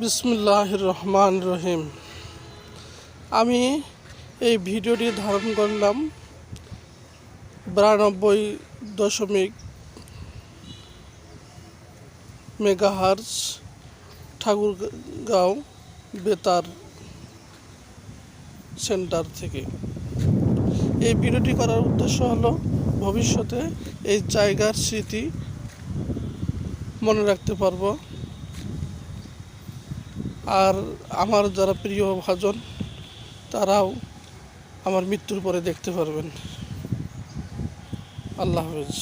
বিসমুল্লাহ রহমান রহিম আমি এই ভিডিওটি ধারণ করলাম বিরানব্বই দশমিক মেগাহার্স ঠাকুরগাঁও বেতার সেন্টার থেকে। এই ভিডিওটি করার উদ্দেশ্য হলো, ভবিষ্যতে এই জায়গার স্মৃতি মনে রাখতে পারব। আর আমার যারা প্রিয় ভাজন তারাও আমার মৃত্যুর পরে দেখতে পারবেন। আল্লাহ হাফেজ।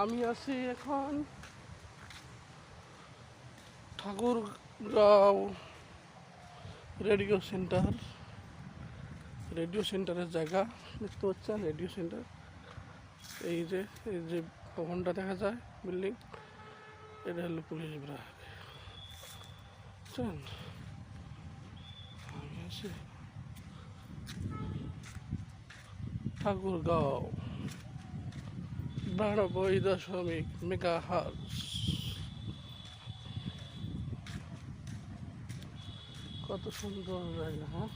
আমি আছি এখন ঠাকুরগাঁও রেডিও সেন্টার। রেডিও সেন্টারের জায়গা, দেখতে পাচ্ছেন? Radio centre. এই যে এই যে ভবনটা দেখা যায়, বিল্ডিং। এটা হলো পুলিশ বিভাগ বুঝছেন? ঠাকুরগাঁও। বিরানব্বই দশমিক মেগা হার্স কত সুন্দর জায়গা হ্যাঁ?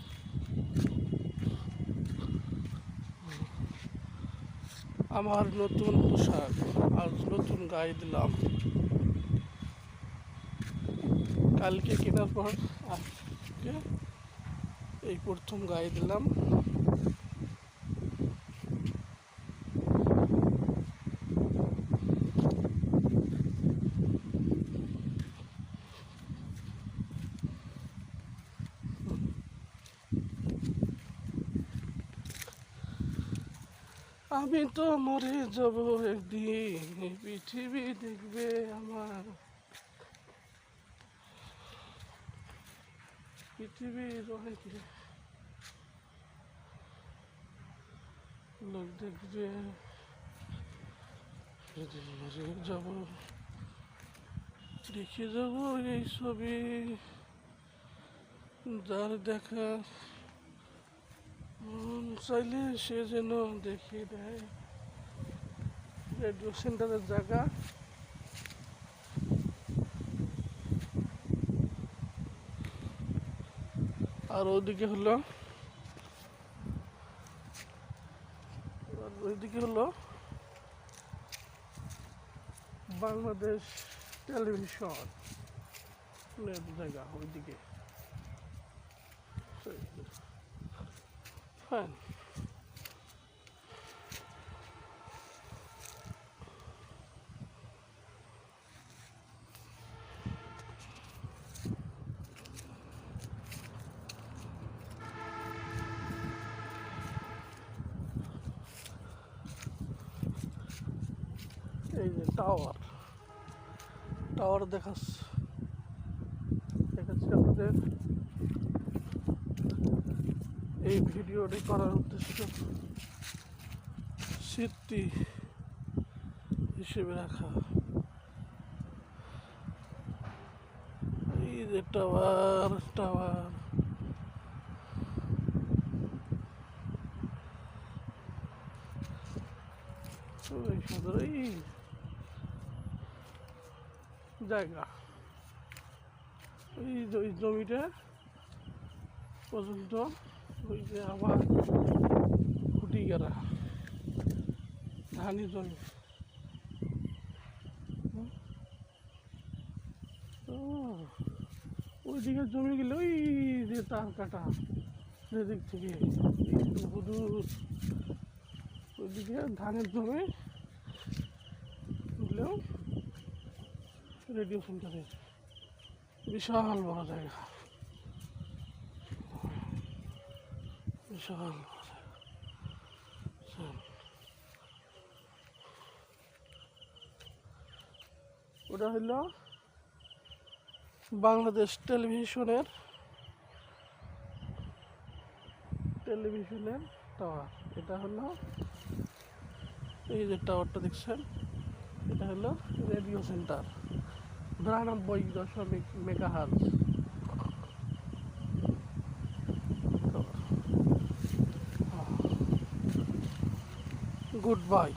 আমার নতুন পোশাক আর নতুন গায়ে দিলাম। কালকে কেনার পর আজকে এই প্রথম গায়ে দিলাম। আমি তো মরে যাব একদিন পৃথিবী দেখবে আমার। পৃথিবীর অনেক লোক দেখবে সেদিন মরে যাব। দেখে যাব এই ছবি। যার দেখা চাইলে সে যেন দেখিয়ে দেয়। রেডিও সেন্টারের জায়গা। আর ওইদিকে হলো ওইদিকে হলো বাংলাদেশ টেলিভিশন। জায়গা ওইদিকে। ফাইন এই যে টাওয়ার টাওয়ার দেখাস দেখাচ্ছি আপনাদের এই ভিডিওটি করার উদ্দেশ্য স্মৃতি হিসেবে রাখা। এই টাওয়ার টাওয়ার। এই জায়গা। ওই জমিটা পর্যন্ত ওই যে আবার খুঁটি গেরা ধানি। ও, ওইদিকে জমি গেলে ওই যে তার কাটা সেদিক থেকে। ওইদিকে ধানের জমি রেডিও সেন্টারে বিশাল বড় জায়গা। বিশাল। ওটা হইল বাংলাদেশ টেলিভিশনের টেলিভিশনের টাওয়ার। এটা হলো এই যে টাওয়ারটা দেখছেন, এটা হলো রেডিও সেন্টার, বিরানব্বই দশমিক মেগা গুড বাই